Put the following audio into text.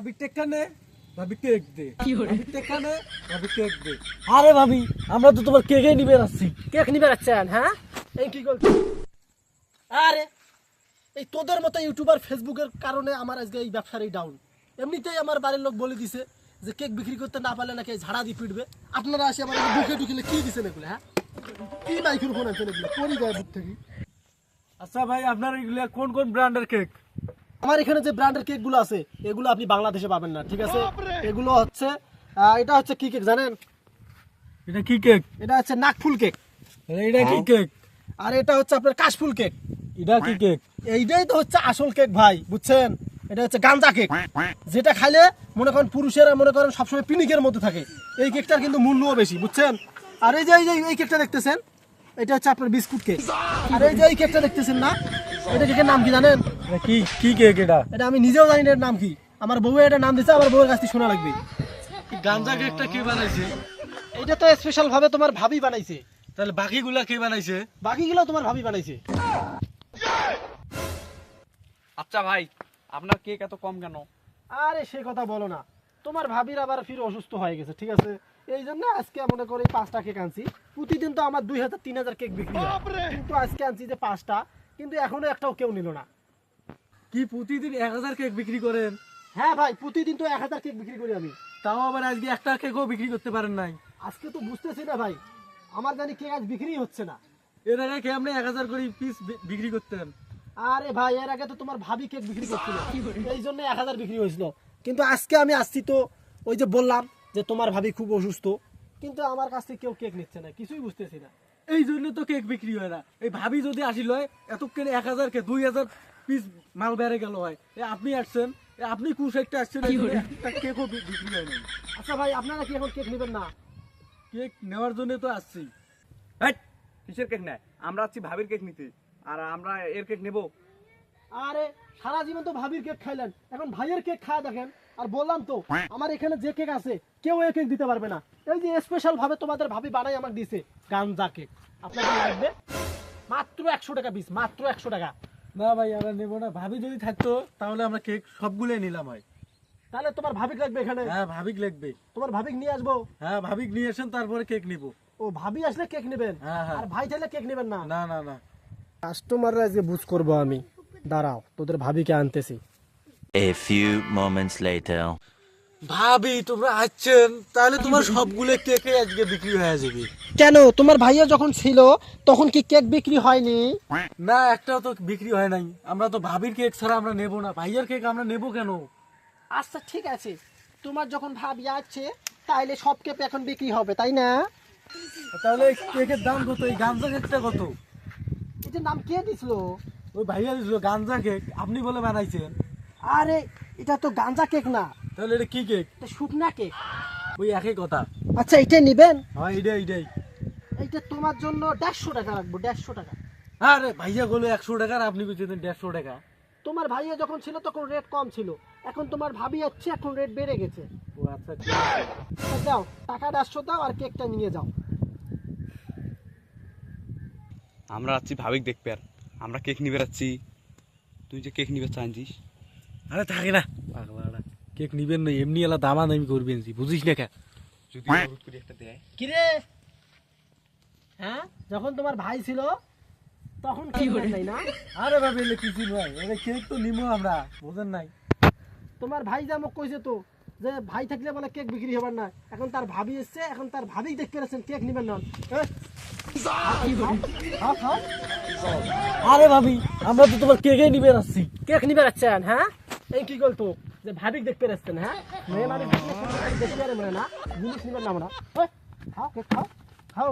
ভাবি টেকা নে ভাবি কেক দে। ভাবি টেকা নে ভাবি কেক দে। আরে ভাবি আমরা তো তোমার কেকে নিবে আসছি কেক নিবে রাখছেন হ্যাঁ? এই কি করছ? আরে এই তোদের মতো ইউটিউবার ফেসবুকের কারণে আমার আজকে এই ব্যবসার এই ডাউন এমনিতেই আমার বাড়ির লোক বলে দিছে যে কেক বিক্রি করতে না পারলে নাকি ঝাড়া দিয়ে পিটবে। আপনারা আসে আমার বুকে ঢুকিলে কি দিছেন এগুলো হ্যাঁ? কি মাইক্রোফোন আনছেন এগুলো? করি যায় থেকে। আচ্ছা ভাই আপনার এগুলা কোন কোন ব্র্যান্ডের কেক? আমার এখানে যে ব্র্যান্ডের কেকগুলো আছে এগুলো আপনি বাংলাদেশে পাবেন না ঠিক আছে? এগুলো হচ্ছে এটা হচ্ছে কি কেক জানেন? এটা কি কেক এটা হচ্ছে নাকফুল কেক এটা কি কেক আর এটা হচ্ছে আপনার কাশফুল কেক এটা কি কেক এইটাই তো হচ্ছে আসল কেক ভাই বুঝছেন? এটা হচ্ছে গাঞ্জা কেক যেটা খাইলে মনে করেন পুরুষেরা মনে করেন সবসময় পিনিকের মধ্যে থাকে। এই কেকটার কিন্তু মূল্যও বেশি বুঝছেন? আর এই যে এই যে এই কেকটা দেখতেছেন? এটা হচ্ছে আপনার বিস্কুট কেক আর এই যে এই কেকটা দেখতেছেন না? এটা কেকের নাম কি জানেন? কি কি কেক এটা? এটা আমি নিজেও জানি না এর নাম কি। আমার বউ এটা নাম দিচ্ছে আমার বউয়ের কাছ থেকে শোনা লাগবে। গাঞ্জা কেকটা কে বানাইছে? এটা তো স্পেশাল ভাবে তোমার ভাবি বানাইছে। তাহলে বাকিগুলা কে বানাইছে? বাকিগুলো তোমার ভাবি বানাইছে। আচ্ছা ভাই আপনার কেক এত কম কেন? আরে সে কথা বলো না। তোমার ভাবির আবার ফির অসুস্থ হয়ে গেছে ঠিক আছে? এই জন্য আজকে মনে করি পাঁচটা কেক আনছি। প্রতিদিন তো আমার দুই হাজার তিন হাজার কেক বিক্রি হয়। কিন্তু আজকে আনছি যে পাঁচটা কিন্তু এখনও একটাও কেউ নিল না। কি প্রতিদিন এক হাজার কেক বিক্রি করেন? হ্যাঁ ভাই প্রতিদিন তো এক হাজার কেক বিক্রি করি আমি। তাও আবার আজকে একটা কেকও বিক্রি করতে পারেন নাই। আজকে তো বুঝতেছি না ভাই আমার জানি কেক আজ বিক্রি হচ্ছে না। এর আগে খেয়ে আপনি এক হাজার করে পিস বিক্রি করতেন? আরে ভাই এর আগে তো তোমার ভাবি কেক বিক্রি করছিল এই জন্য এক হাজার বিক্রি হয়েছিল। কিন্তু আজকে আমি আসছি তো ওই যে বললাম যে তোমার ভাবি খুব অসুস্থ কিন্তু আমার কাছ থেকে কেউ কেক নিচ্ছে না কিছুই বুঝতেছি না। এই জন্য তো কেক বিক্রি হয় না। এই ভাবি যদি আসিল এতক্ষণ এক হাজার কে দুই হাজার পিস মাল বেড়ে গেল হয়। এ আপনি আসছেন আপনি কুশ একটা আসছেন কেকও বিক্রি হয় নাই। আচ্ছা ভাই আপনারা কি এখন কেক নেবেন না? কেক নেওয়ার জন্য তো আসছি। কিসের কেক নেয়? আমরা আছি ভাবির কেক নিতে আর আমরা এর কেক নেব। আরে সারা জীবন তো ভাবির কেক খাইলেন। এখন ভাইয়ের কেক খায় দেখেন আর বললাম তো আমার এখানে যে কেক আছে কেউ এই কেক দিতে পারবে না। এই যে স্পেশাল ভাবে তোমাদের ভাবি বানাই আমাকে দিছে গাঞ্জা কেক। আপনাদের লাগবে মাত্র একশো টাকা পিস মাত্র একশো টাকা। না ভাই আমরা নেব না। ভাবি যদি থাকতো তাহলে আমরা কেক সবগুলোই নিলাম হয়। তাহলে তোমার ভাবিক লাগবে এখানে? হ্যাঁ ভাবিক লাগবে। তোমার ভাবিক নিয়ে আসব? হ্যাঁ ভাবিক নিয়ে আসেন তারপরে কেক নিব। ও ভাবি আসলে কেক নেবেন? হ্যাঁ, হ্যাঁ। আর ভাই চাইলে কেক নেবেন না? না না না। কাস্টমাররা যে বুঝ করব আমি। দাঁড়াও তোদের ভাবিকে আনতেছি। A few moments later. ভাবি তোমরা আসছেন তাহলে তোমার সবগুলো কেকে আজকে বিক্রি হয়ে যাবে। কেন? তোমার ভাইয়া যখন ছিল তখন কি কেক বিক্রি হয়নি? না একটাও তো বিক্রি হয় নাই। আমরা তো ভাবির কেক ছাড়া আমরা নেব না। ভাইয়ার কেক আমরা নেব কেন? আচ্ছা ঠিক আছে। তোমার যখন ভাবি আছে তাইলে সব কেক এখন বিক্রি হবে তাই না? তাহলে কেকের দাম কত? এই গাঞ্জা কেকটা কত? এটার নাম কে দিছিল? ওই ভাইয়া দিছিল গাঞ্জা কেক আপনি বলে বানাইছেন। আরে এটা তো গাঞ্জা কেক না। তাহলে এটা কি কেক এটা শুকনা কেক ওই একই কথা। আচ্ছা এটা নিবেন? হ্যাঁ এইটাই এইটাই। এইটা তোমার জন্য দেড়শো টাকা রাখব দেড়শো টাকা। আরে ভাইয়া বলে একশো টাকা আর আপনি বলছেন দেড়শো টাকা। তোমার ভাইয়া যখন ছিল তখন রেট কম ছিল। এখন তোমার ভাবি যাচ্ছে এখন রেট বেড়ে গেছে। ও আচ্ছা ঠিক যাও টাকা দেড়শো দাও আর কেকটা নিয়ে যাও। আমরা আছি ভাবিক দেখবে আর। আমরা কেক নিবে যাচ্ছি তুই যে কেক নিবে চাইছিস আরে থাকে না। কেক নিবেন না এমনি এলা দামা দামি করবেন জি বুঝিস না কে যদি অনুরোধ করি একটা দেয়। কিরে? হ্যাঁ? যখন তোমার ভাই ছিল তখন কি নাই না? আরে ভাবি এলে কিছু নয় এটা কেক তো নিবো আমরা বোঝেন নাই। তোমার ভাই যা মোক কইছে তো যে ভাই থাকলে বলে কেক বিক্রি হবার না এখন তার ভাবি এসছে এখন তার ভাবি দেখতে পেরেছেন কেক নিবেন না। খাও, খাও। আরে ভাবি আমরা তো তোমার কেকে নিবে আসছি। কেক নিবে রাখছেন হ্যাঁ? এই কি করতো যে ভাবিক দেখতে পেরেছেন হ্যাঁ? মেয়ে মানুষ দেখতে পারে না। জিনিস নিবেন না আমরা। খাও খাও। খাও।